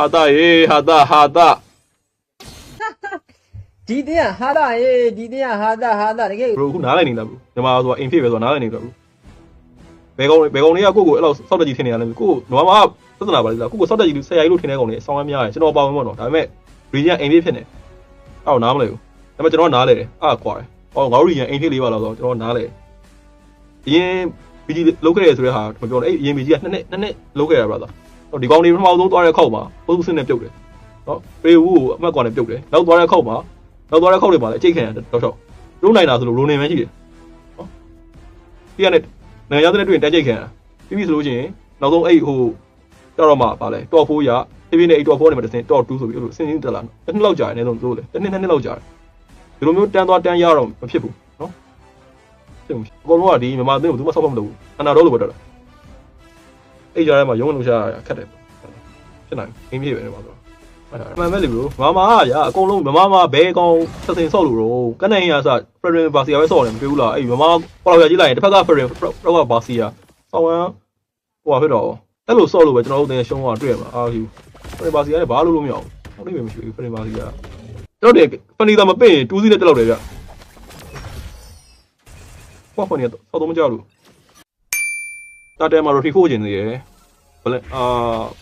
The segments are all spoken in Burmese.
ဟာတာရေဟာတာဟာတာဒီတင်းကဟာတာရေးဒီတင်းကဟာတာဟာတာတကယ်ဘရိုခုနားလိုက်နေလားဘရိုညီမဆိုတာအိမ်ဖြစ်ပဲဆိုတာနားလိုက်နေတော့ဘယ်ကောင်ဘယ်ကောင်လေးကကိုကိုအဲ့လိုစောက်တက်ကြီးထင်နေရလဲကိုကိုနွားမသဒနာပါလိမ့်လားကိုကိုစောက်တက်ကြီးဆရာကြီးလို့ထင်တဲ့ကောင်လေးဆောင်းရမ်းများတယ်ကျွန်တော်ပါဝင်ပေါ့နော်ဒါပေမဲ့ region အိမ်ဖြစ်ဖြစ်နေအဲ့တော့နားမလဲဘူးဒါပေမဲ့ကျွန်တော်နားလဲတယ်အားကွာတယ်ဟောငါတို့ region အိမ်ဖြစ်လေးပါလားဆိုတော့ကျွန်တော်နားလဲအရင် BG လုတ်ခဲ့ရဆိုတဲ့ဟာမပြောတော့အဲ့အရင် BG ကနှစ်နှစ်နှစ်နှစ်လုတ်ခဲ့ရပါလား ဟောဒီကောင်လေးပထမဆုံးသွားတဲ့ခောက်မှာပုစုစင်းနဲ့ပြုတ်တယ်နော်ပေဝူကိုအမှတ်ကွာနဲ့ပြုတ်တယ်နောက်သွားတဲ့ခောက်မှာနောက်သွားတဲ့ခောက်တွေမှာလည်းအကျိတ်ခံရတယ်တော့တော့ရုံးနိုင်တာဆိုလို့ရိုနေမှန်းရှိတယ်နော်ဒီကနေ့နိုင်ငံသားတွေတွေ့ရင်တက်ကြိတ်ခံရပြီးပြီဆိုလို့ရှိရင်နောက်ဆုံးအဲ့ဟိုတော့တော့မှပါလဲတော့4ရဖြည်းဖြည်းနဲ့အဲ့တော့4နေမှာတစ်စင်းတော့2ဆိုပြီးအဲ့လိုစင်းစင်းတက်လာတစ်နှစ်လောက်ကြာတယ်အနည်းဆုံးဆိုလေတစ်နှစ်နှစ်နှစ်လောက်ကြာတယ်ဒီလိုမျိုးတန်းသွားတန်းရတော့မဖြစ်ဘူးနော်ဖြစ်မှုအကုန်လုံးကဒီမြန်မာအသင်းကိုသူမဆောက်ဖတ်မလုပ်ဘူးအနာတော့လို့ပဲတော့ အဲ့ကြားထဲမှာရုံးလုံးရှာခက်တယ်ဖြစ်နိုင်အင်းပြေပဲနေပါတော့မှန်မဲ့လေဘရိုမမရအကုန်လုံးမမမဘဲကောင်ဆက်စင်ဆော့လို့တော့ကနေရစဖရရင်ဘာစီယာပဲဆော့တယ်မတွေ့ဘူးလားအဲ့မမပေါ်လာကြည့်လိုက်ရင်တစ်ဖက်ကဖရရင်တော့ကဘာစီယာဆောင်းဝမ်းဟိုဖြစ်တော့အဲ့လိုဆော့လို့ပဲကျွန်တော်တို့တင်ရှုံးသွားတွေ့ရမှာအာယူဖရရင်ဘာစီယာလည်းဘာလို့လို့မရအောင်ဟုတ်လိမ့်မယ်မရှိဘူးဖရရင်ဘာစီယာတော့တယ်ဖနီသာမပင့်တူးစီးနဲ့တက်လောက်တယ်ဗျဟောဖနီဆော့တော့မကြလို့ တာတဲမှာရိုတီဖိုးကျင်နေရယ်ဘလဲအာ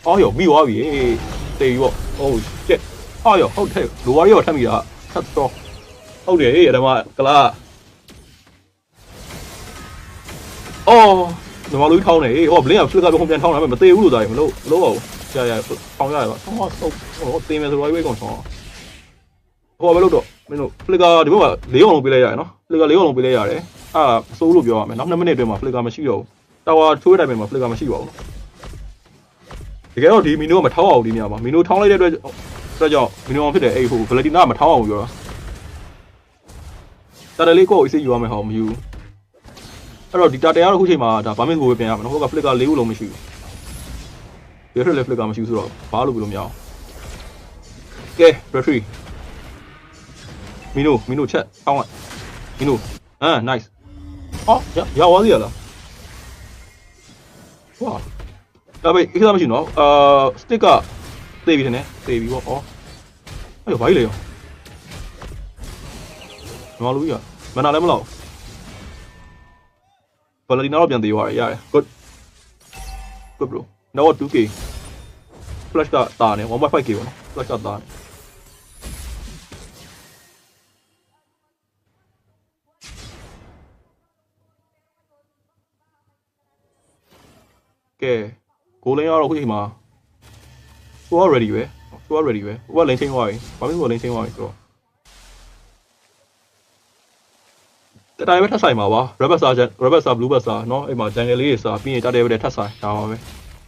အော်ရောပြီးသွားပြီတေးရောโอ้ရှစ်အော်ရောဟုတ်တယ်လိုဝါရီရောထပ်မိတာထပ်တော့ဟုတ်တယ်အဲ့ဒါမှကလာအော်ဒီမှာလူထောင်းနေဟောဘလင်းကဖလစ်ကဘုံပြန်ထောင်းတာမသေးဘူးလို့သာမလို့မလို့ပါဘူးကြာရထောင်းရပါဆောင်းဆောင်းဟောတင်းမယ်ဆိုတော့ဝေးကောင်ဆောင်းဟောဘယ်လို့တော့မင်းတို့ဖလစ်ကဒီဘက်မှာ၄အောင်လုံးပေးလိုက်ရတယ်နော်ဖလစ်က၄အောင်လုံးပေးလိုက်ရတယ်အာစိုးလို့ပြောရမယ်နောက်2မိနစ်အတွင်းမှာဖလစ်ကမရှိတော့ဘူး တာဝါထိုးတဲ့တိုင်မှာဖလစ်ကမရှိပါဘူးတကယ်တော့ဒီမီနိုကမထောင်းအောင်ဒီနေရာမှာမီနိုထောင်းလိုက်တဲ့အတွက်အတွက်ကြောင့်မီနိုအောင်ဖြစ်တယ်အဲ့ဟိုဗလက်တီနာမထောင်းအောင်ပြောတာတာလေးကိုအစ်ယူရမယ်ဟောမယူအဲ့တော့ဒီတာတဲကတော့အခုချိန်မှာဒါဘာမင်းကိုပဲပြန်ရမယ်နော်ဟိုကဖလစ်က၄ခုလုံးမရှိဘူးဒီထက်လည်းဖလစ်ကမရှိဘူးဆိုတော့ဘာလို့ပြလို့မရအောင်ကဲ battery မီနိုမီနိုချက်ထောင်းလိုက်မီနိုအာ nice ဟောရရဝါစီရလား ဝါဒါပေမဲ့မရှိနော်အာစတစ်ကသေပြီတဲ့သေပြီပေါ့ဟောအဲ့ဘာကြီးလဲရောမမလူကြီးကမနာလည်းမလောက်ဗလာဒီနာတော့ပြန်သေးသွားတယ်ရတယ် good good bro now what 2k flash ကတာနေ 1.5k ပေါ့နော် flash ကတာနေ ကဲကိုလင်းကတော့ခုချိန်မှာသူက ready ပဲသူက ready ပဲဟိုကလိန်ချင်းသွားပြီဘာဖြစ်လို့လိန်ချင်းသွားပြီဆိုတော့တတိုင်းပဲထပ်ဆိုင်ပါပါ rabbit star rabbit star blue star เนาะအဲ့မှာ jungle လေးတွေစာပြီးရင်တတဲပဲထပ်ဆိုင်ဒါပါပဲ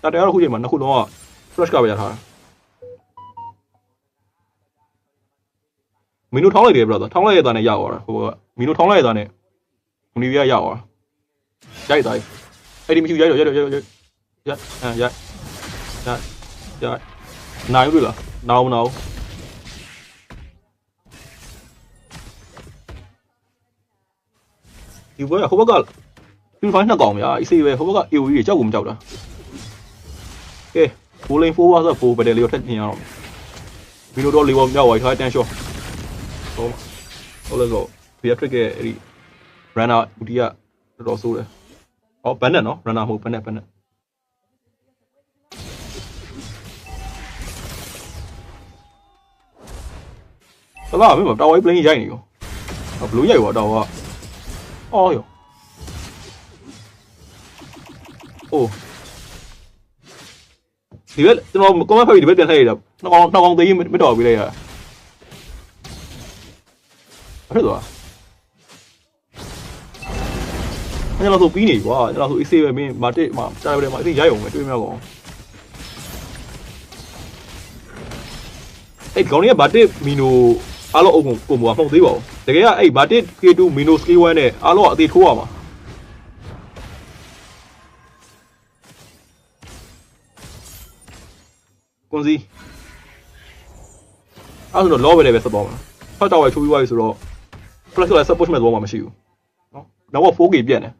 တတဲကတော့ခုချိန်မှာနှစ်ခုလုံးက flash ကပဲရထားတာမီနူထောင်းလိုက်တယ် brother ထောင်းလိုက်ရတဲ့နဲ့ရောက်သွားတာဟိုကမီနူထောင်းလိုက်ရတဲ့နဲ့မနီဗီယာရောက်သွားရိုက်တိုင်းအဲ့ဒီမရှိရိုက်တော့ရိုက်တော့ရိုက်တော့ ရအဲရရရနိုင်ဘူးလားနောင်နောင်ဒီဘက်ကဟိုဘက်ကဒီဖိုင်းနှစ်ကောင်ဗျာအစီပဲဟိုဘက်က AOE တွေကြောက်ကုန်မကြောက်တာကဲဘိုးလိန်4ပါဆို4ဘယ်တယ်လေးကိုထက်ပြင်ရအောင်ဗီလိုတော့လေးပေါ်မြောက်သွားပြီထားတန်ရှော့ဟုတ်ဟုတ်လို့ဆိုဘီယာထရစ်ရဲ့အဲ့ဒီ runner ဦးတီးကတော်တော်ဆိုးတယ်ဟောဘန်နက်နော် runner မဟုတ်ဘန်နက်ဘန်နက် တလားမင်းမတာဝိုင်း plane ရိုက်နေရောဘလူးရိုက်ရောတော့ဟာအော်ယောအိုးဒီဘက်ကျွန်တော် comment ဖတ်ပြီးဒီဘက်ပြန်ထည့်ရတာနှစ်ကောင်နှစ်ကောင်သေးမတော်ပြီးလိုက်ရအဲ့ဒါအဲ့တော့ဆိုပြီးနေကွာအဲ့တော့ဆိုအေးဆေးပဲမင်းမာတစ်မှာကြားရတယ်မှာအေးရိုက်အောင်ပဲတွေးမြောက်အောင်အဲ့ကောင်ကြီးကမာတစ်မီနို အားလုံးအုံကိုပုံပေါ်မဟုတ်သေးပါဘူးတကယ်ကအဲ့မာတစ် K2 မီနိုစကီး1နဲ့အားလုံးကအသေးထိုးရမှာကွန်စီအဲ့ဒါတော့လောပဲလည်းပဲဆက်သွားမှာဖတ်တော့ဝယ်ချိုးပြီးသွားပြီဆိုတော့ flash ကလည်း support မဲ့သွားမှာမရှိဘူးနော်နောက်တော့ 4K ပြတ်နေ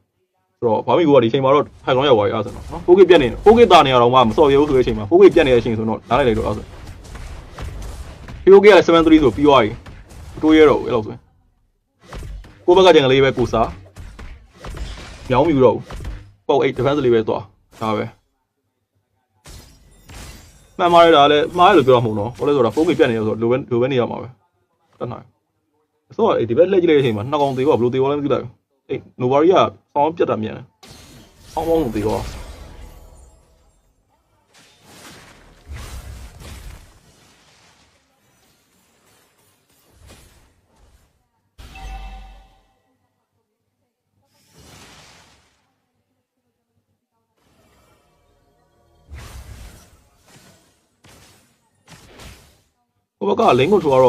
ဆိုတော့ဘာမီကိုကဒီချိန်မှာတော့ high ground ရောက်သွားပြီအဲ့ဆိုတော့နော် 4K ပြတ်နေ 4K တာနေရတော့မှမစော်ရဘူးဆိုတဲ့အချိန်မှာ 4K ပြတ်နေတဲ့အချိန်ဆိုတော့နားလိုက်လိုက်တော့အဲ့ဆို KOK ကလည်း73ဆိုပြီးသွားပြီတိုးရဲတော့ဘူးအဲ့လိုဆိုရင်ကိုဘက်ကကျန်ကလေးပဲကိုစားမြောင်းမြူတော့ဘူးပေါ့8 defense လေးပဲသွားဒါပဲမှန်ပါတယ်ဒါလည်းမှားရလို့ပြောတော့မဟုတ်တော့ဘာလဲဆိုတော့ဖုန်းကြီးပြတ်နေရဆိုတော့လိုပဲလိုပဲနေရမှာပဲတတ်နိုင်ဆိုတော့ဒီဘက်လက်ကြည့်လိုက်တဲ့အချိန်မှာနှစ်ကောင်သေးတော့ဘယ်လိုသေးသွားလဲမသိလိုက်ဘူးအေး Novary ကဆောင်းပြတ်တာမြန်တယ်ဆောင်းပေါင်းလို့သေးတော့ ဘက်ကလင်းကိုထိုးတော့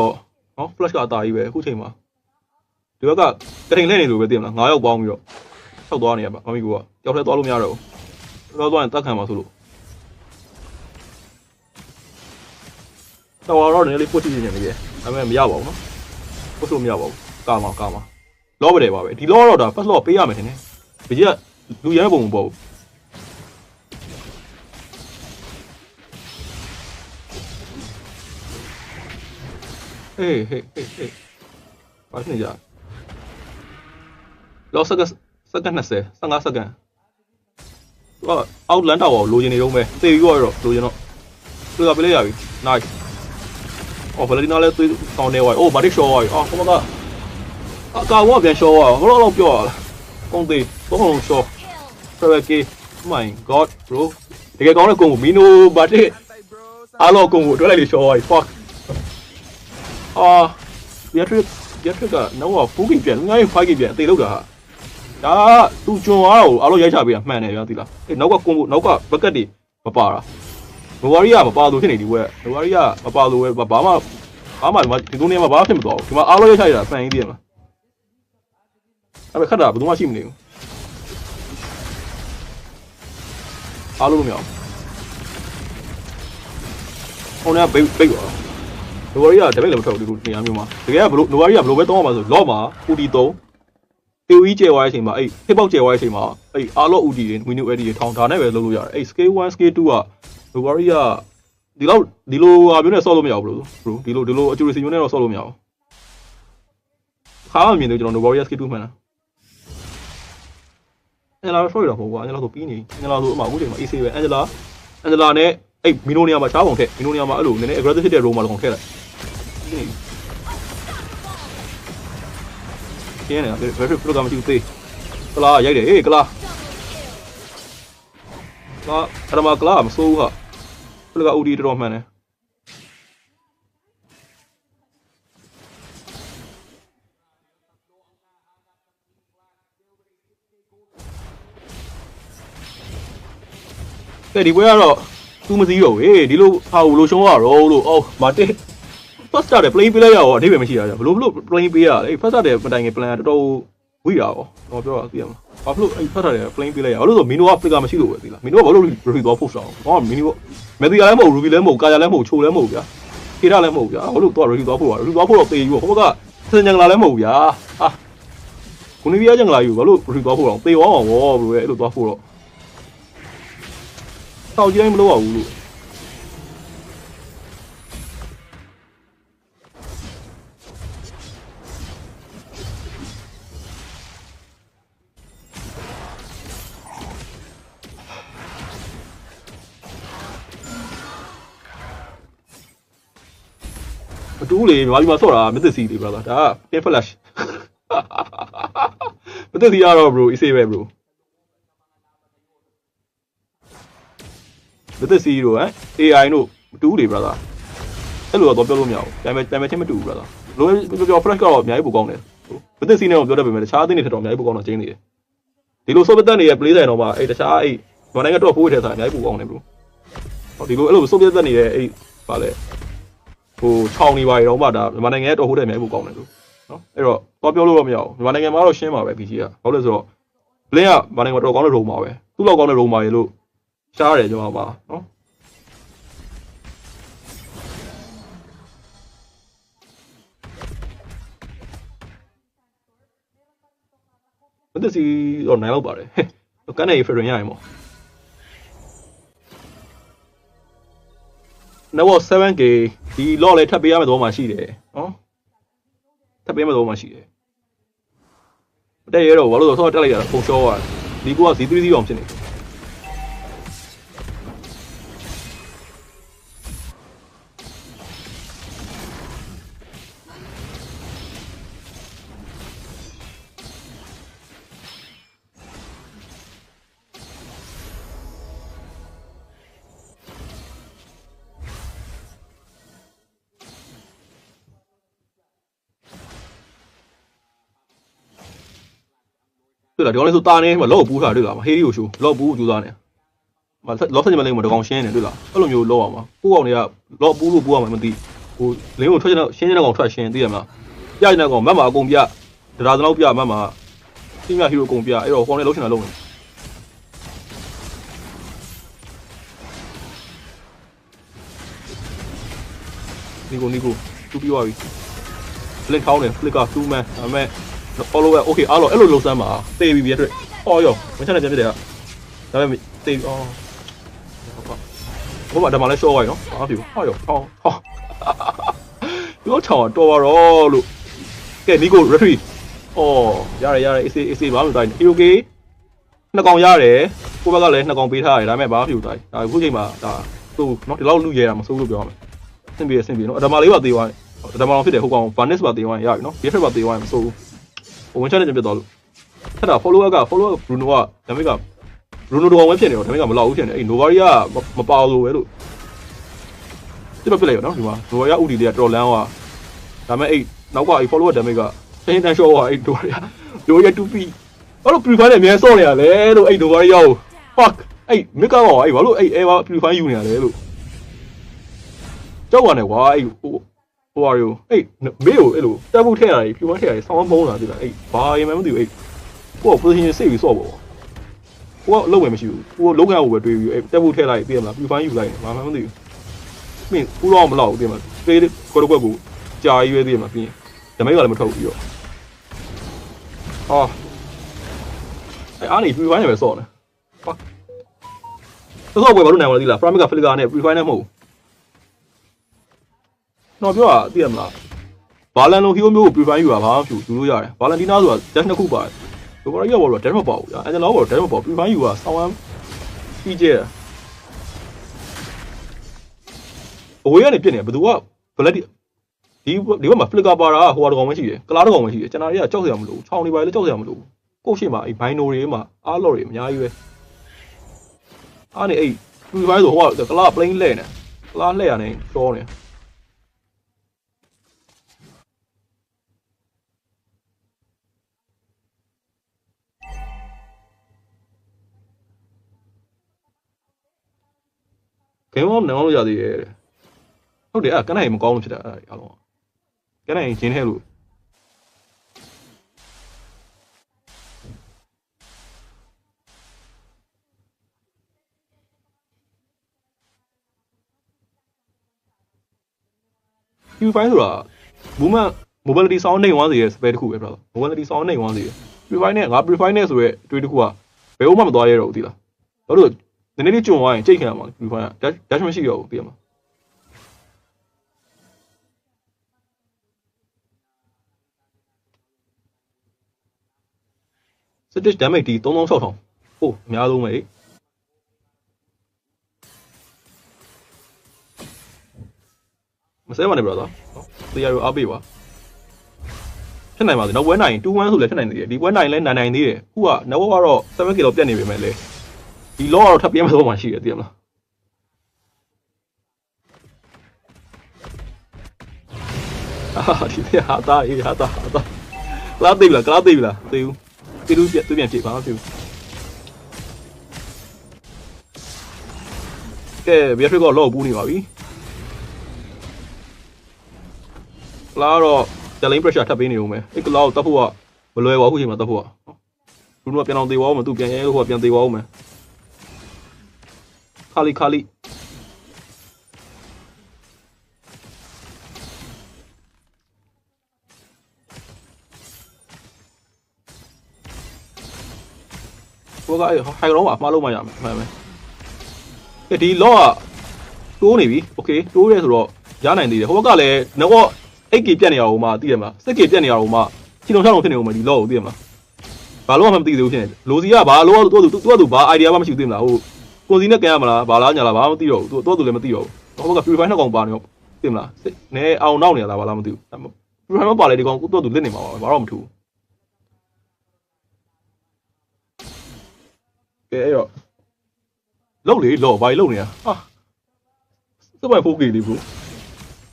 နော် flash ကအတာကြီးပဲအခုချိန်မှာဒီဘက်ကကထိန်လဲနေလို့ပဲသိမလား9ယောက်ပေါင်းပြီးတော့ထောက်သွားနေရပါမမီကူကတယောက်တည်းသွားလို့မရတော့ဘူးတော့သွားရင်တက်ခံပါဆိုလို့တော့တော့နည်းလေးပုတ်ကြည့်နေနေပြီဒါပေမဲ့မရပါဘူးနော်ပုတ်လို့မရပါဘူးကာမကာမလောပဲတယ်ပါပဲဒီလောတော့ဒါ first law ပေးရမယ်ထင်တယ်ဒီကြီးကလူရဲပုံမပေါ့ဘူး ဟေးဟေးဟေးဟေးဘာဖြစ်နေကြလောစက္ကစက္က20 15စက္ကန့်သူကအောက်လန်တောက်ကိုလိုချင်နေတော့မယ်သေပြီးတော့လိုချင်တော့သူကပြလိုက်ရပြီ nice အော်ဗလဒီနာလည်းသွေးတောင်းနေဝိုင်းအိုးဘာတိရှောဝိုင်းအော်ခမကအကာဝပြန်ရှောဝါဘလို့တော့ပြောရလားကုန်းသေးဘုံလုံးရှော Travel K my god bro တကယ်ကောင်းတဲ့ကုန်းကိုမီနိုဘာတိအားလုံးကုန်းကိုတွဲလိုက်လေရှောဝိုင်း fuck အာဘီယက်ထရစ်ဘီယက်ထရစ်ကတော့ဖူးကင်ပြန်ငါ့ရဲ့ဖိုက်ကင်ပြန်အသေးလောက်တာဟာဒါကသူကျွံသွားတော့အားလုံးရိုက်ချပေးတာမှန်တယ်ဗျာသိလားအေးနောက်ကကွန်ကိုနောက်ကဘက်ကတ်တွေမပါတာနိုဝါရီကမပါလို့ဖြစ်နေဒီဝက်နိုဝါရီကမပါလို့ပဲဘာမှဘာမှဒီလိုနေမှာဘာဖြစ်မသွားဘူးဒီမှာအားလုံးရိုက်ချရတာဖန်ကြီးတယ်မလားအဲ့ဒါခက်တာဘယ်သူမှရှိမနေဘူးအားလုံးမရဘူးဟိုနေဘိတ်ဘိတ်ပါ နိုဝါရီကတပိတ်လည်းမထွက်ဘူးဒီလိုနေရာမျိုးမှာတကယ်ကဘလို့နိုဝါရီကဘလို့ပဲတောင်းရမှာဆိုလော့မှာ UD 3တေဝီကျဲသွားတဲ့အချိန်မှာအဲ့ဟစ်ပေါက်ကျဲသွားတဲ့အချိန်မှာအဲ့အာလော့ UD တွေ Windows AD တွေထောင်းဒါနဲ့ပဲလုပ်လို့ရတယ်အဲ့ scale 1 scale 2ကနိုဝါရီကဒီလောက်ဒီလိုဟာမျိုးနဲ့ဆော့လို့မရဘူးဘလို့ဒီလိုဒီလို accuracy မျိုးနဲ့တော့ဆော့လို့မရဘူးခါမှမြင်တယ်ကျွန်တော်နိုဝါရီ scale 2မှန်လားအန်ဂျလာဆော့ရတော့ဟုတ်ကွာအန်ဂျလာဆိုပြီးနေအန်ဂျလာဆိုအမှအခုချိန်မှာ AC ပဲအန်ဂျလာအန်ဂျလာနဲ့ အဲ့မီနိုနီယာမှာချားပုံထက်မီနိုနီယာမှာအဲ့လိုနည်းနည်း aggressive ဖြစ်တဲ့ role မှာလောကောင်ထည့်လိုက်ကျင်းနေတယ်ဘယ်လို program မရှိဘူးသေးကလာရိုက်တယ်ဟေးကလာကလာအရမကလာမစိုးဘူးဟာဘယ်က UD တော်တော်မှန်တယ်ကဲဒီပွဲကတော့ သူမစည်းတော့ဟေးဒီလိုဟာဘလို့ရှုံးရတော့လို့အော်မာတစ် first start တဲ့ play ပေးလိုက်ရတော့အဓိပ္ပာယ်မရှိတာကြဘလို့ဘလို့ play ပေးရလဲ first start တဲ့မတိုင်ခင် plan တော်တော်ဝိတာရောတော့ပြောတာသိရမှာဘာလို့အဲ့ first start တဲ့ play ပေးလိုက်ရဘာလို့ဆိုမီနိုက flicker မရှိလို့ပဲသိလားမီနိုကဘာလို့ review တော့ post အောင်ဘာမီနိုမက်ဒီယာလည်းမဟုတ် ruby လည်းမဟုတ်ကာယာလည်းမဟုတ်ချိုလည်းမဟုတ်ဗျာခေတာလည်းမဟုတ်ဗျာဘာလို့တော့ review တော့ post ရ review တော့ post တော့တေးယူဟိုဘက်ကစင်ကြံလာလည်းမဟုတ်ဗျာဟာခုနီဗီယာကြံလာယူဘာလို့ review တော့ post အောင်တေးအောင်ဝေါ်ဘလို့အဲ့လိုတော့ post တော့ တောက်ကြည့်တိုင်းမလုပ်ရဘူးလို့မတူးလေမြန်မာပြည်မှာဆော့တာမသစ်စီ လေ brother ဒါက pin flash မသစ်စီကတော့ bro အစ်စေးပဲ bro မသစ်စီတို့ဟမ် AI တို့မတူးလေ brother အဲ့လိုတော့ပြောလို့မရဘူးတိုင်မဲ့တိုင်မဲ့ချင်းမတူဘူး brother လိုပြောပြော flash ကတော့အများကြီးပိုကောင်းတယ်မသစ်စီနဲ့တော့ပြောတတ်ပေမဲ့တခြားအသင်းတွေထက်တော့အများကြီးပိုကောင်းတော့ကျင်းနေတယ်ဒီလို soft တက်နေတဲ့ play ဆိုင်တော့မှအဲ့တခြားအဲ့မြန်မာနိုင်ငံတော့ဖိုးထဲဆိုင်အများကြီးပိုကောင်းတယ် bro ဟောဒီလိုအဲ့လို soft တက်နေတဲ့အဲ့ဗာလဲဟိုခြောင်နေပါရတော့မှဒါမြန်မာနိုင်ငံရဲ့တော်ဟုတ်တယ်အများကြီးပိုကောင်းတယ်လို့နော်အဲ့တော့တော့ပြောလို့တော့မရဘူးမြန်မာနိုင်ငံမှာတော့ရှင်းပါပဲ PG ကဘာလို့လဲဆိုတော့ blink ကမြန်မာနိုင်ငံမှာတော်ကောင်းတဲ့ roam ပါပဲသူ့လောက်ကောင်းတဲ့ roam ပါရေလို့ ရှားတယ်ကျွန်တော်ပါနော်မတစီတော့နိုင်တော့ပါတယ်ကန်းနေ frame ရရင်ပေါ့ Network 7K ဒီ lock လည်းထပ်ပေးရမယ့်သဘောမှရှိတယ်နော်ထပ်ပေးမယ့်သဘောမှရှိတယ်မတက်ရတော့ဘာလို့လဲဆိုတော့တက်လိုက်ရတာပုံရှော့ရတယ်ဒီကူက Z3 စီအောင်ဖြစ်နေတယ် တွေ့လားဒီကောင်လေးဆိုတာနေမှာလော့ပူးထားတွေ့လားမဟေးရီကိုရှိုးလော့ပူးကိုကြိုးစားနေမလော့ဆက်ချင်မလိမ့်မတကောင်ရှင်းနေတွေ့လားအဲ့လိုမျိုးလော့အောင်ပါကိုကောင်တွေကလော့ပူးလို့ပူးအောင်မသိဟိုလင်းကိုထွက်ချင်တော့ရှင်းချင်တဲ့ကောင်ထွက်ရှင်းသိရမလားပြချင်တဲ့ကောင်မတ်မှာအကုန်ပြဒရာစလောက်ပြမတ်မှာစီမြဟီရိုအကုန်ပြအဲ့တော့ကောင်လေးလုံးချင်တာလုံးနေနီကိုနီကိုတူပြီးသွားပြီ flick ထောင်းတယ် flick က2 man ဒါပေမဲ့ follow ပဲ okay အားလုံးအဲ့လိုလုံးစမ်းပါတေးပြီပြတဲ့ဟောရောမချမ်းတဲ့ပြန်ပြတယ်ကဒါပေမဲ့တေးအော်ဟုတ်ပါဘာမှဒါမှလည်း short သွားပြီနော်အားပြီဟောရောဟောဟောရောချောင်းတော်ပါတော့လို့ကဲနီကို retreat အော်ရတယ်ရတယ် AC AC ဘာမှမတိုင်း okay နှစ်ကောင်ရတယ်ကိုဘက်ကလည်းနှစ်ကောင်ပေးထားရတယ်ဒါပေမဲ့ဘာမှမဖြစ်ဘူးတိုင်းဒါအခုချိန်မှာဒါသူ့နော်ဒီလောက်လူရဲတာမစိုးလို့ပြောရမယ်အဆင်ပြေအဆင်ပြေနော်အဒမာလေးပါသေးသွားတယ်အဒမာအောင်ဖြစ်တယ်ဟိုကောင် Varnish ပါသေးသွားရင်ရပြီနော် Beatrice ပါသေးသွားရင်မစိုးဘူးဟို ဝင်ချတဲ့ကျပြတ်သွားလို့ထက်တာ follower က follower Bruno ကဒါပေမဲ့က Bruno တော့ဝင်ဖြစ်နေတော့ဒါပေမဲ့ကမလောက်ဘူးဖြစ်နေအဲ့ Novari ကမပါလို့ပဲလို့ဒီမှာပြလိုက်ရနော်ဒီမှာ Novari ဥတီတွေကတော်လန်းသွားဒါပေမဲ့အဲ့နောက်ကအဲ့ follower damage ကတင်းတန်းရှော့သွားအဲ့ Novari က Novari 2p အဲ့လို purify နဲ့အများဆော့နေရလဲလို့အဲ့ Novari ရောက် fuck အဲ့ Mika ကအဲ့ဘာလို့အဲ့ Eva purify ယူနေရလဲလို့ကြောက်ရတယ်ကွာအဲ့ ဟိုဟိုဟာရောအဲ့မေးကိုအဲ့လိုတက်ဖို့ထည့်ရတယ် purify ထည့်ရတယ်ဆောင်းမုန်းလာပြီလားအဲ့ဘာရင်မှမသိဘူးအဲ့ကိုက position စိတ်ပြီးဆော့ပါဘောကိုကလုံးဝမရှိဘူးကိုကလုံးခံဖို့ပဲတွေးပြီးအဲ့တက်ဖို့ထည့်လိုက်ပြင်မလား purify ယူလိုက်ဘာမှမသိဘူးမင်းဦးတော့မလောက်ဘူးပြင်မလားပေးကိုတော့ကွက်ကိုကြာရွေးသေးမှာပြင်ဒမိတ်ကလည်းမထုတ်ဘူးပြီးတော့ဟာအဲ့အားနေ purify နဲ့ပဲဆော့နေ fuck ဆော့ပွဲဘာလို့နိုင်မလဲဒီလား Prime က Flicker နဲ့ purify နဲ့မဟုတ်ဘူး တော့ပြောတာသိရမလားဘာလန်လိုဟီယိုမျိုးကို purify ယူတာဘာမှမဖြစ်ဘူးယူလို့ရတယ်ဘာလန်တီနာဆိုတာ dash နှစ်ခုပါတယ်ဘယ်လိုရောက်တော့ dash မပေါ့ဘူးအန်ဂျယ်လောကတော့ dash မပေါ့ purify ယူတာဆောင်းဝမ်းပြီးကျဲအဝေးကနေပြစ်နေဘယ်သူက black ဒီဒီဘက်မှာ flicker ပါတာဟိုဟာတကောင်မရှိရယ်ကလားတကောင်မရှိရယ်ကျွန်တော်တွေကကြောက်စရာမလိုဘူးချောင်းနေပါလေကြောက်စရာမလိုဘူးကိုယ့်ရှိမှာအဲ့ bino တွေမှာအားလော်တွေအများကြီးပဲအားနေအဲ့ purify ဆိုဟိုကကလား plain လဲနေကလားလဲရနေတောနေ ဂိမ်းဘောနအောင်လို့ရသေးတယ်တဲ့ဟုတ်တယ်အဲ့ကနနိုင်မကောင်းလို့ဖြစ်တာအဲ့ဒါအားလုံးကနနိုင်ဂျင်းထဲလို့ဒီဖိုင်းဆိုတာ movement mobility sound နေဝမ်းစီရဲ့ spell တစ်ခုပဲ brother mobility sound နေဝမ်းစီရဲ့ prefine နဲ့ငါ prefine နဲ့ဆိုရဲအတွေ့တစ်ခုကဘယ်ဥမှမသွားရတော့ဘူးသိလားဘာလို့ နည်းနည်းလေးကြုံသွားရင်ကြိတ်ခံရမှာ prefine က dash dash မရှိတော့ဘူးသိရမှာစတစ် damage ဒီ3600ဟိုအများဆုံးပဲမစဲပါနဲ့ brother နော်တရားရအားပေးပါဖြစ်နိုင်ပါစေနောက်ပွဲနိုင်2-1ဆိုလည်းဖြစ်နိုင်သေးတယ်ဒီပွဲနိုင်လည်းနိုင်နိုင်သေးတယ်ခုက network ကတော့ 7k လောက်ပြတ်နေပြီမဲ့လေ ဒီ law ကတော့ထပ်ပြင်းမဲ့တော့မှရှိတယ်သိရမလားအာဒီပြဟာတာအေးဟာတာဟာတာကလာသိပြီလားကလာသိပြီလားသိဘူးသိဘူးပြသူပြန်ဖြေပါမဖြစ်ဘူးကဲဘီထရစ်ကတော့လော့ပူးနေပါပြီကလာတော့ challenge pressure ထပ်ပေးနေဦးမယ်အဲ့ကလာကိုတတ်ဖို့ကမလွယ်ပါဘူးအချိန်မှာတတ်ဖို့ကဘလူးကပြန်အောင်သေးပါဦးမသူပြန်ရဲလို့ဟိုကပြန်သေးပါဦးမယ် ခါလီခါလီဘောကအဲ့ဟိုင်ရောမှာမှားလို့မရမယ်မှန်မယ်ကဲဒီ law ကတိုးနေပြီ okay တိုးရဲဆိုတော့ရနိုင်သေးတယ်ဟိုဘက်ကလည်းတော့ 8K ပြတ်နေရအောင်မှသိရမလား 6K ပြတ်နေရအောင်မှချီလုံးချောင်းလုံးဖြစ်နေအောင်မဒီလောကိုသိရမလားဘာလို့မှမသိသေးဘူးဖြစ်နေလိုစီကဘာလို့သူ့သူ့သူ့ဘာ idea မှမရှိသေးမလားဟို ကိုစီနဲ့ကန်ရမလားဘာလားညာလားဘာမှမသိတော့ဘူးသူ့သူ့လည်းမသိတော့ဘူးဟိုဘက်က purify နှစ်ကောင်ပါနေတော့သိမလားနဲအောင်နောက်နေရတာဘာလားမသိဘူး purify မပါလေဒီကောင်သူ့သူ့လစ်နေမှာပါဘာတော့မထူကဲအဲ့တော့လုံလေလောဘာလို့လုံနေတာဟာစပိုင် 4K လေးဘူး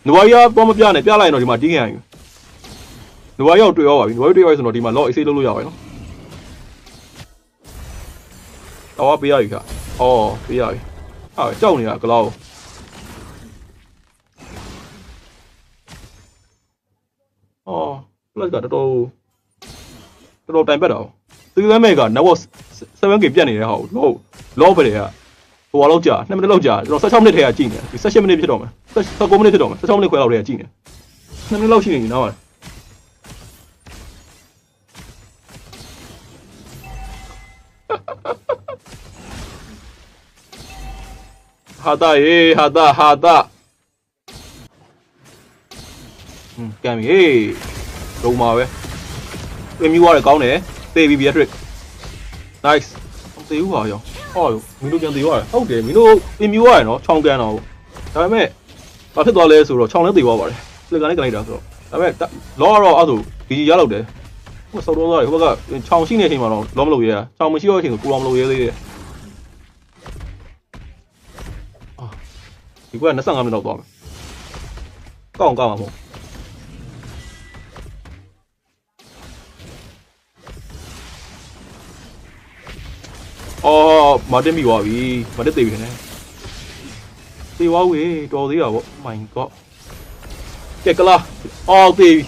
နဝါရီကတော့မပြနဲ့ပြလိုက်ရင်တော့ဒီမှာတီးခံရပြီနဝါရီရောက်တွေ့ရောပါပြီနဝါရီတွေ့ရောဆိုတော့ဒီမှာ log အေးဆေးလုပ်လို့ရပါတယ်နော်တော့ပေးရပြီခ အော်ပေးရပြီဟာကြောက်နေတာကလောက်အော် plus ကတော်တော်တော်တော်တိုင်ပတ်တော့သူကမဲ့က network 7k ပြတ်နေတဲ့ဟာကို log log ပဲတွေကဟိုလောက်ကြာ2မိနစ်လောက်ကြာကျွန်တော်16မိနစ်ထဲကကြည့်နေဒီ16မိနစ်ဖြစ်တော့မယ်19မိနစ်ဖြစ်တော့မယ်16မိနစ်ခွဲလောက်ထဲကကြည့်နေ2မိနစ်လောက်ရှိနေပြီနော် ဟာတာရေဟာတာဟာတာဟွန်းကံပြီဟေးလုံးပါပဲပြင်မြူရတယ်ကောင်းတယ်သေပြီဘီယက်ထရစ် nice သေဦးပါရောဟောမင်းတို့ပြန်သေသွားတယ်ဟုတ်တယ်မင်းတို့ပြင်မြူရတယ်နော်ချောင်းကန်တော့ဒါပေမဲ့ဘာဖြစ်သွားလဲဆိုတော့ချောင်းလည်းသေသွားပါတယ်ဖလစ်ကနေကနေတာဆိုတော့ဒါပေမဲ့လောကတော့အဲ့ဆိုဒီရလောက်တယ်ဟိုစောတော့သွားတယ်ဟိုဘက်ကချောင်းရှိနေတဲ့အချိန်မှာတော့လောမလို့ရဲချောင်းမရှိတော့တဲ့အချိန်ဆိုပူအောင်မလို့ရဲသေးတယ် ဒီကွက25မိနစ်တော့သွားမယ်ကောက်အောင်ကောက်မှာမဟုတ်အော်မာတင်ပြီးသွားပြီမာတင်သေးပြီနဲ့သေသွားဝေးတော်သေးတာဗော my god ကဲကလာအော်သေပြီ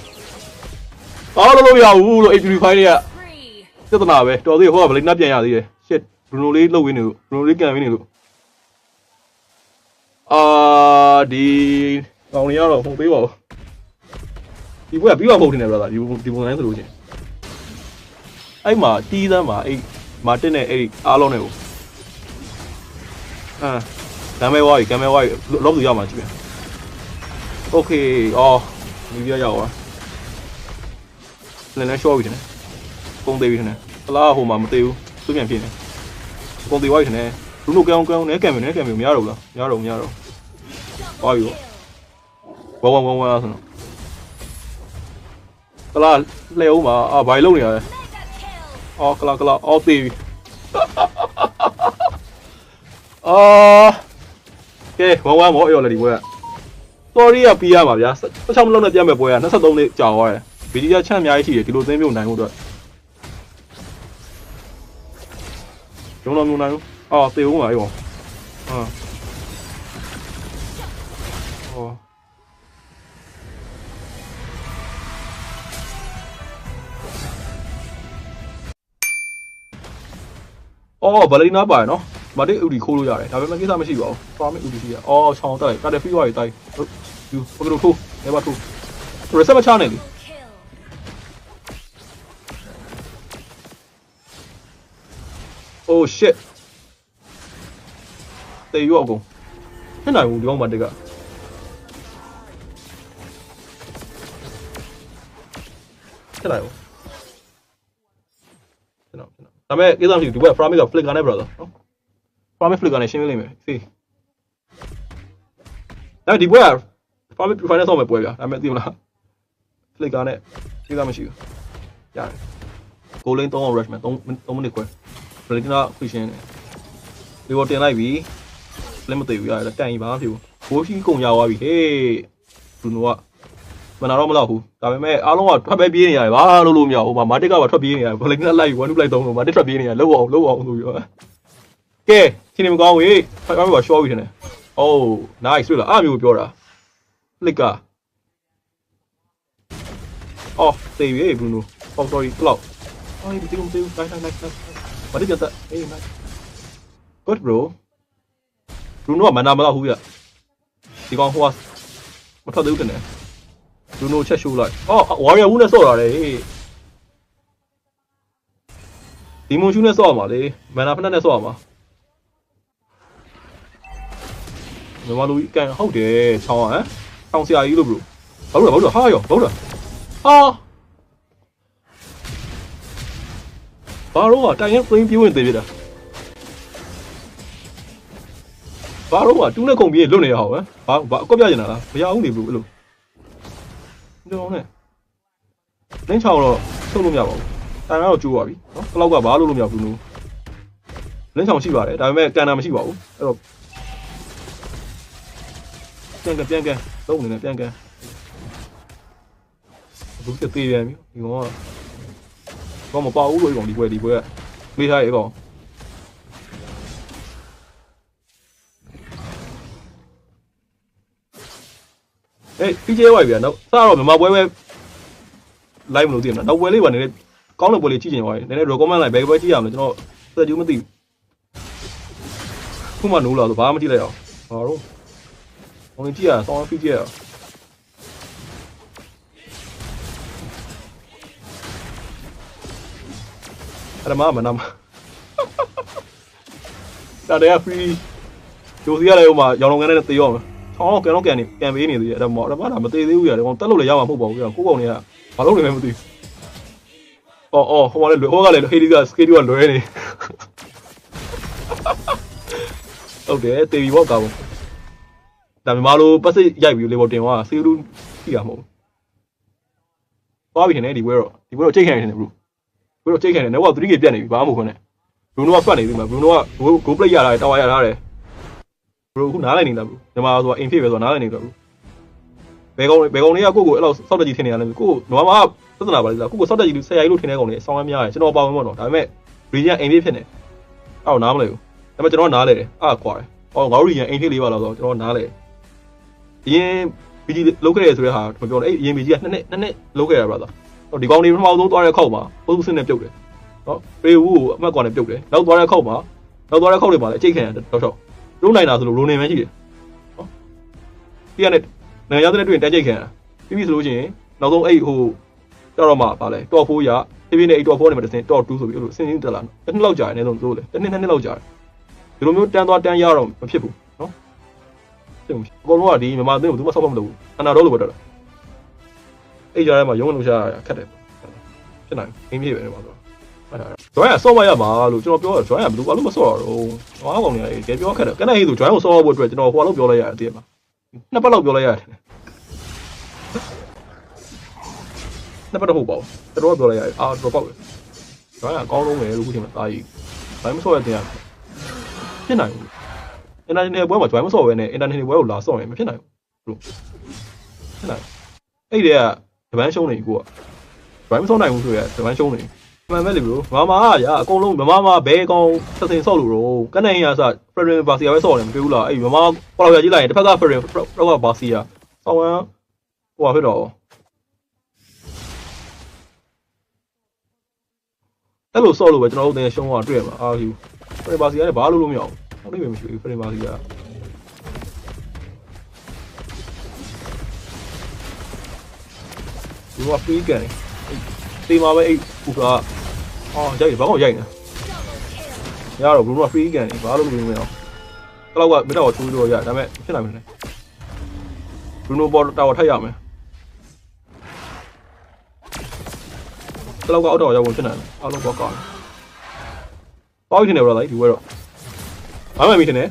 အော်လို့လို့ရဘူးလို့ AP5 တွေက Three. ပြဿနာပဲတော်သေးဟိုကဗလိနာပြန်ရသေးတယ် shit ဘရူနိုလေးလှုပ်ဝင်းနေလို့ဘရူနိုလေးကန်ဝင်းနေလို့ အာဒီကောင်လေးကတော့ဟုတ်သေးပါဘူးဒီဘက်ကပြီးတော့မဟုတ်တင်တယ် brother ဒီဒီပုံစံဆိုလို့ချင်းအဲ့မှာတီးသမ်းမှာအဲ့မာတင်နဲ့အဲ့အားလုံးနဲ့ကိုအာကမ်းမဲဝါးကြီးကမ်းမဲဝါးကြီးလော့သူရမှာကြည့်ပြန်โอเคအော်ဒီပြရောက်သွားလည်းလည်း short ပြီတင်တယ်ပုံသေးပြီတင်တယ်ကလားဟိုမှာမသေးဘူးသူပြန်ဖြစ်နေပုံသေးဝါးကြီးတင်တယ်လူနိုကောင်းကောင်းနဲ့ကံမယ်နဲ့ကံမယ်မရတော့ဘူးလားမရတော့ဘူးမရတော့ ဟောပြီဝဝဝဝဆိုတော့ကလားလှည့်အောင်ပါအာဘိုင်လုံးနေရတယ် Mega kill. အော်ကလာကလာအော်သေးပြီအာကဲဝမ်ဝမ်မောအေးရော်လေဒီဘွဲတော်ရီကပြီးရမှာဗျာ16မလုံးနဲ့ပြတ်မဲ့ဘွဲက23နှစ်ကြာသွားတယ်ဗီဒီယိုချမ်းအများကြီးရှိတယ်ဒီလိုသိမ်းပြုတ်နိုင်ဖို့အတွက်ဂျုံတော်မျိုးနိုင်ဘူးအော်သေဦးမှာအေးပေါ့ဟာ အော်အော်ဗလီနာပါရနော်မတိဥဒီခိုးလို့ရတယ်ဒါပေမဲ့ကိစ္စမရှိပါဘူးဖာမစ်ဥဒီရှိရအော်ချောင်းတိုက်ကာတယ်ဖီဝါရီတိုက်ဟုတ်ယူဘယ်လိုထိုးနေပါထိုးရစမချာနေလေ Kill. Oh shit တေရောအကုန်ဟဲ့နိုင်ဘူးဒီကောင်မတက်က ဟဲ့နိုင်ဘူးကျွန်တော်ကျွန်တော်ဒါပေမဲ့ကိစ္စမရှိဘူးဒီဘက် Framic က flicker နဲ့ brother နော် Framic flicker နဲ့ရှင်းပြလိမ့်မယ် see ဒါပေမဲ့ဒီဘက်က Framic final ဆောက်မယ်ပွဲဗျာဒါပေမဲ့သိမလား flicker နဲ့ကိစ္စမရှိဘူးရတယ် goal lane 3အောင် rush မယ်3 3မိနစ်ခွဲဗလီကနာခွရှင်တယ်ဒီပေါ်တင်လိုက်ပြီလက်မသိဘူးရတယ်တန်ကြီးပါမဖြစ်ဘူးဘိုးရှိကုန်ရသွားပြီဟေးဘရူနိုက မနာတော့မတော့ဘူးဒါပေမဲ့အားလုံးကထွက်ပဲပြေးနေရတယ်ဘာလို့လို့မရဘူးဟိုမှာမာတစ်ကပါထွက်ပြေးနေရတယ်ဗလီကနာလိုက်1 2လိုက်3လို့မာတစ်ထွက်ပြေးနေရလောက်အောင်လောက်အောင်ဆိုပြီးတော့ကဲချင်းနေမကောင်းဝေးဖိုင်ပါပါရှော့ပြီထင်တယ်အိုး nice တွေ့လားအားမျိုးပြောတာဖလစ်ကအော်သေပြီဘရူနိုအော် sorry ဘလောက်အော်ဒီတိမသေးဘူး nice nice nice What did you get? Hey, man. Good, bro. Bruno ကမနာမတော့ဘူးပြဒီကောင်ဟိုကမထွက်သေးဘူးတင်တယ် Bruno ချက်ရှိုးလိုက်အော် Warrior ဘူးနဲ့ဆော့တာလေဒီမွန်ရှူးနဲ့ဆော့ရမှာလေမန်နာဖက်နဲ့ဆော့ရမှာမြန်မာလူကြီးကန်ဟုတ်တယ်ချောင်းဟမ်တောင်ဆရာကြီးလို့ bro ဘာလို့လဲဘာလို့လဲဟာရောဘာလို့လဲဟာဘာလို့ကတိုင်ရင်သိမ်းပြေးဝင်သေးပြတာဘာလို့ကတူးနဲ့ခုံပြေးလွတ်နေရအောင်ဟမ်ဘာဘာအကွက်ပြနေတာလားမရအောင်နေဘူးအဲ့လို ဒီတော့နဲ့လင်းချောင်းတော့ထုတ်လို့မရပါဘူးတိုင်ကတော့ကျိုးပါပြီနော်ကလောက်ကဘာလို့လို့မရဘူးလို့လင်းချောင်းရှိပါတယ်ဒါပေမဲ့ကန်တာမရှိပါဘူးအဲ့တော့ပြန်ကန်ပြန်ကန်သုံးနေတယ်ပြန်ကန်ဘူးတသေးပြန်ပြီဒီကောင်ကတော့မပါဘူးလို့ဒီကောင်ဒီပွဲဒီပွဲကမေးထားရေကောင် အေး PJ ဝိုက်ပြန်တော့စတော့မြန်မာပွဲပဲ live မလို့သိရမလားနောက်ပွဲလေးပါနည်းနည်းကောင်းတဲ့ပွဲလေးကြည့်ချင်ပါရင်နည်းနည်း recommend လိုက်ဘယ်ပွဲကြည့်ရမလဲကျွန်တော်စက်ကျူးမသိဘူးခုမှနိုးလာဆိုဘာမှမကြည့်လိုက်အောင်ဘာလို့ဟိုကြည့်ရအောင်ဆောင်း PJ ရအောင်အဲ့ဒါမှမနာမဒါတည်းက free ဂျိုစီရလည်းဟိုမှာရောင်လုံးငန်းနဲ့တေးရောမ ယ်ချောင်းတော့ကန်တော့ကန်နေကန်ပေးနေသေးတယ်အဲ့ဒါမှအဲ့ဒါမှဒါမသေးသေးဘူးရတယ်ကောင်တက်လို့လည်းရမှာမဟုတ်ပါဘူးကွာကိုကောင်တွေကဘာလို့လဲမသိဘူးအော်အော်ဟိုကလည်းလွယ်ဟိုကလည်းဟေးဒီကစကေးဒီကလွယ်နေဟုတ်တယ်တေးပြီးပေါ့ကောင်းဒါမြန်မာလိုပတ်စစ်ရိုက်ပြီးလေပေါ်တင်သွားစီလူကြည့်ရမဟုတ်သွားပြီထင်တယ်ဒီဘွဲတော့ဒီဘွဲတော့ချိန်ခံနေတယ်ဘလို့ဘွဲတော့ချိန်ခံနေတယ်တော့ 3K ပြတ်နေပြီဘာမှမဟုတ်ခွန်းနဲ့ဘရူနိုကဖတ်နေပြီမှာဘရူနိုက go play ရတာတာဝါရထားတယ် ဘရူအခုနားလိုက်နေလားဘရူမြန်မာဆိုတာအင်ဖြစ်ပဲဆိုတာနားလိုက်နေတော့ဘယ်ကောင်ဘယ်ကောင်တွေကကိုကိုအဲ့လောက်စောက်တက်ကြီးထင်နေရလဲကိုကိုနွားမပြဿနာပါလိမ့်လားကိုကိုစောက်တက်ကြီးလူဆယ်ရိုက်လို့ထင်တဲ့ကောင်တွေအဆောင်ရမ်းများတယ်ကျွန်တော်ပါဝင်ပေါ့နော်ဒါပေမဲ့ region အိမ်ဖြစ်ဖြစ်နေအဲ့တော့နားမလဲဘူးဒါပေမဲ့ကျွန်တော်နားလဲတယ်အားကွာတယ်အော်ငါတို့ region အိမ်ဖြစ်လေးပါလားဆိုတော့ကျွန်တော်နားလဲအရင် BG လုတ်ခဲ့ရဆိုတဲ့ဟာမပြောနဲ့အဲ့အရင် BG ကနှစ်နှစ်နှစ်နှစ်လုတ်ခဲ့ရပါလားဟိုဒီကောင်တွေပထမဆုံးသွားတဲ့ခောက်မှာပုစုစင်းနဲ့ပြုတ်တယ်နော်ပေဝူကိုအမှတ်ကွာနဲ့ပြုတ်တယ်နောက်သွားတဲ့ခောက်မှာနောက်သွားတဲ့ခောက်တွေမှာလည်းအကျိတ်ခံရတယ်တော့တော့ လုံးနိုင်တာဆိုလို့ရိုနေမှန်းရှိတယ်နော်ဒီကနေ့နိုင်ငံသားတွေတွေ့ရင်တက်ကျိတ်ခံရပြီးပြီဆိုလို့ရှိရင်နောက်ဆုံးအဲ့ဟိုတော့တော့မှပါလဲတော့4ရဖြည်းဖြည်းနဲ့အဲ့တော့4နေမှာတစ်စင်းတော့2ဆိုပြီးအဲ့လိုစင်းစင်းတက်လာတစ်နှစ်လောက်ကြာတယ်အနည်းဆုံးဆိုလေတစ်နှစ်နှစ်နှစ်လောက်ကြာတယ်ဒီလိုမျိုးတန်းသွားတန်းရတော့မဖြစ်ဘူးနော်ဖြစ်မှုအကုန်လုံးကဒီမြန်မာအသင်းကိုသူမဆောက်မလုပ်ဘူးအနာတော့လို့ပဲတော့အဲ့ကြားထဲမှာရုံးလုံးရှာရခက်တယ်ဖြစ်နိုင်အင်းပြေပဲနေပါတော့အဲ့ဒါဂျွို င်းကဆော့မရမှာလို့ကျွန်တော်ပြောတော့ဂျွိုင်းကဘယ်လိုဘာလို့မဆော့ရတော့ဟောကောင်နေကြပြောခက်တယ်ကနေ့ဟိဆိုဂျွိုင်းကိုဆော့ဖို့အတွက်ကျွန်တော်ဟိုလောက်ပြောလိုက်ရတယ်တည်းမှာနှစ်ပတ်လောက်ပြောလိုက်ရတယ်နှစ်ပတ်တော့ဟုတ်ပါဘူးတော်တော်ပြောလိုက်ရတယ်အာတော့ပေါ့ဂျွိုင်းကအကောင်းဆုံးပဲလို့ခုချိန်မှာတာကြီးဘာမှမဆော့ရတဲ့ဖြစ်နိုင်ဘူး international ဘွဲမှာ join မဆော့ဘဲနဲ့ international ဘွဲကိုလာဆော့ရင်မဖြစ်နိုင်ဘူးဖြစ်နိုင်အဲ့ဒီကဂျပန်ရှုံးနေကိုက join မဆော့နိုင်ဘူးဆိုရဂျပန်ရှုံးနေ မှန်ပဲလေဘရိုမမရအကုန်လုံးမမမဘဲကောင်ဆက်စင်ဆော့လို့တော့ကနေရစ Federal Barcia ပဲဆော့တယ်မတွေ့ဘူးလားအဲ့မမပေါ်လာကြည့်လိုက်ရင်တစ်ဖက်က Federal တော့က Barcia ဆောင်းဝမ်းဟိုပါဖြစ်တော့အဲ့လိုဆော့လို့ပဲကျွန်တော်တို့တင်ရှုံးသွားတွေ့ရမှာအာယူ Federal Barcia နဲ့ဘာလို့လို့မရအောင်ဟုတ်တယ်မရှိဘူး Federal Barcia ဒီမှာ free ကန်တေးမှာပဲအဲ့ဟိုက အော်ရိုက်ဘာကောရိုက်နေရတော့ Bruno free ကန်နေဘာလို့လုပ်နေမလဲကလောက်ကမတော့ထိုးလို့ရဒါပေမဲ့ဖြစ်နိုင်မလဲ Bruno ပေါ်တာဝထက်ရမယ်ကလောက်ကအောက်တော့ရောက်ဝင်ဖြစ်နိုင်တယ်အားလုံးပေါ်ကောင်းပေါ့ထင်တယ် brother ဒီဝဲတော့ဘာမှမထင်နဲ့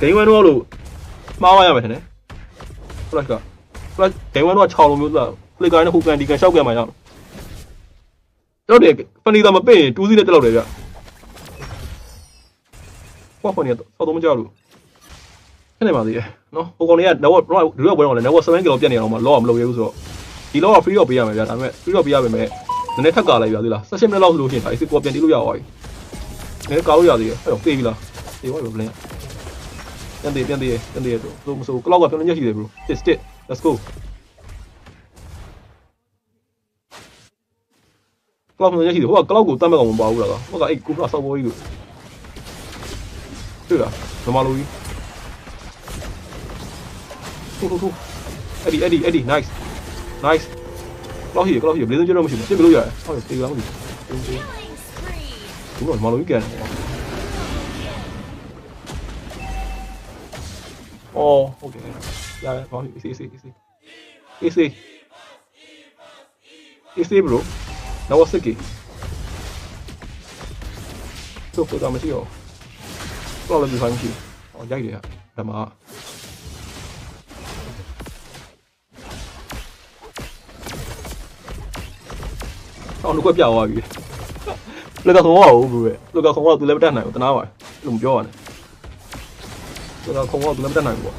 ဂိမ်းဝဲတော့လို့မှားရရမယ်ထင်တယ် flash က flash ဂိမ်းဝဲတော့6လုံးမျိုး လား play ကိုင်းနဲ့ဟိုကန်ဒီကန်ရှောက်ကန်မှရအောင်တော့တယ်ဖန်နီသာမပင့်တူးစီးနဲ့တက်လောက်တယ်ဗျဟောဖန်နီကတော့တော့မကြောက်လို့ခက်နေပါသေးတယ်နော်ဟိုကောင်လေးကတော့တော့ဒီတော့ဘယ်တော့လဲ network 7 kilo ပြတ်နေအောင်မလောအောင်မလုပ်ရဘူးဆိုတော့ဒီလောက free တော့ပေးရမယ်ဗျဒါပေမဲ့ free တော့ပေးရပါမယ်နည်းနည်းထပ်ကာလိုက်ပြီလား16မိနစ်လောက်ဆိုလို့ရှိရင်ဒါ IC ကိုပြန်တီးလို့ရပါပြီနည်းကာလို့ရသေးတယ်အဲ့တော့ပေးပြီလားပေးပါဘယ်လိုလဲပြန်သေးပြန်သေးပြန်သေးတော့မဆိုကလောက်ကပြန်လက်ရှိတယ် bro sit sit let's go ကလောက်ပြန်လက်ရှိတယ်ဟိုကကလောက်ကိုတတ်မဲ့ကောင်မပါဘူးလားဟိုကအဲ့ကိုကဆောက်ပေါ်ကြီးလို့တွေ့လားမမလိုကြီးထိုးထိုးထိုးအဲ့ဒီအဲ့ဒီအဲ့ဒီ nice nice ကလောက်ရှိတယ်ကလောက်ရှိတယ်ဘယ်လိုကျတော့မရှိဘူးပြစ်မလို့ရတယ်ဟုတ်တယ်တေးကောင်းပြီ Killing spree. ဒီတော့မလိုကြီးကန်တယ်အော်ဟုတ်ကဲ့ရတယ်ဘာဖြစ် AC AC AC AC AC bro နောက်စကီတော့တော့မရှိရောတော့လည်းဒီဖိုင်းရှိအော်ရိုက်တယ်ဟာဒါမှအော်လူကပြသွားပြီလူကခုံတော့ဘူး bro လူကခုံတော့သူလည်းမတက်နိုင်ဘူးတနာပါလို့မပြောပါနဲ့လူကခုံတော့သူလည်းမတက်နိုင်ဘူးပေါ့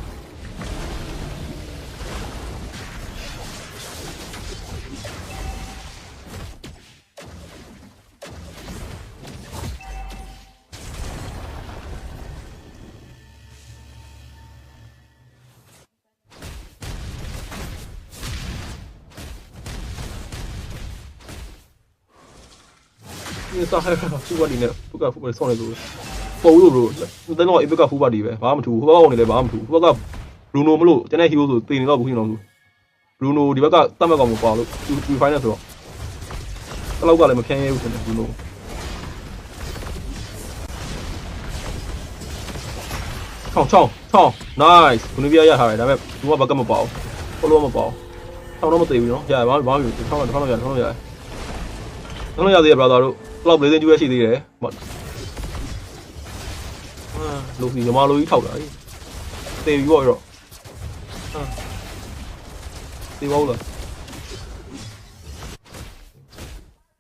ဒီစားဟဲဖူပါဒီနဲ့ဖူကဖူပါဆောင်းနေလို့ပေါ်လို့ bro တန်းတော့ epic ကဖူပါဒီပဲဘာမှမထူဘူးဖူပါကောင်နေလည်းဘာမှမထူဘူးဖူပါက Bruno မလို့တနေ့ hero ဆိုတင်နေတော့ဘူးခင်တော့ Bruno ဒီဘက်ကတတ်မဲ့ကောင်မပါလို့သူသူ final ဆိုတော့တလောက်ကလည်းမဖြန်းရဲဘူးခင်ဗျ Bruno ချောင်းချောင်းချောင်း nice ဘုနပြရထားတယ်ဒါပေမဲ့သူကဘက်ကမပါဘူးဘလို့မပါဘူးချောင်းတော့မသိဘူးနော်ရပါဘာမှမဖြစ်ချောင်းတော့ချောင်းတော့ရချောင်းတော့ရချောင်းတော့ရသေးတယ် brother တို့ဘ လောက်လေးစင်းကျူးရရှိသေးတယ်အာလိုစီညီမလိုကြီးထောက်တာတေပြီးတော့ရောအာတေပါဦးလား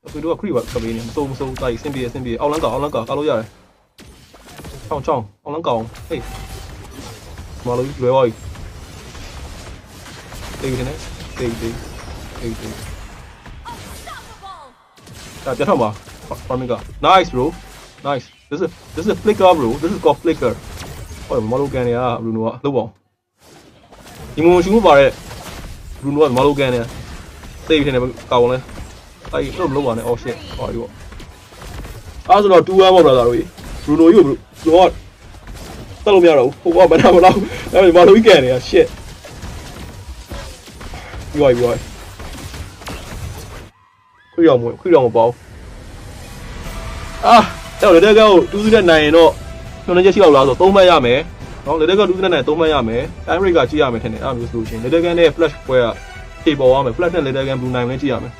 အခုတော့ခရီးပါကပေးနေမစိုးမစိုးတိုက်စင်ပြေစင်ပြေအောက်လန်းကအောက်လန်းကကားလို့ရတယ်ချောင်းချောင်းအောက်လန်းကောင်ဟေးမလိုကြီးလွယ်သွားပြီတေးနေတေးတေးတေးတေး Unstoppable. ဒါပြတ်ထောက်ပါ farming က nice bro nice this is this is flicker bro this is called flicker ဟောမလိုကန်နေရ Bruno ကလောက်ပါဒီမုံရှူမပါတဲ့ Bruno ကမလိုကန်နေသိပြီထင်တယ်ကောင်းလဲအဲ့တော့မလုပ်ပါနဲ့ oh shit ဟောဒီပေါ့အဲ့ဆိုတော့2-1ပေါ့ brother တို့ Bruno ကြီးကို Bruno ကတက်လို့မရတော့ဘူးဟိုကမနာမလောက်အဲ့ဒီမလိုကြီးကန်နေရ shit ပြီးသွားပြီပြီးသွားပြီခွေးရောင်မခွေးရောင်မပေါ့ အာအဲ့တော့လက်တက်ကကိုတူးစီးနဲ့နိုင်ရင်တော့ညွှန်နေချက်ရှိလောက်လားဆို3မှတ်ရမယ်နော်လက်တက်ကတူးစီးနဲ့နိုင်3မှတ်ရမယ် time rate ကကြည့်ရမယ်ထင်တယ်အဲ့လိုမျိုးဆိုလို့ရှိရင်လက်တက်ကန်နဲ့ flash ပွဲကဖြေပေါ်ရမယ် flash နဲ့လက်တက်ကန် blue နိုင်လည်းကြည့်ရမယ်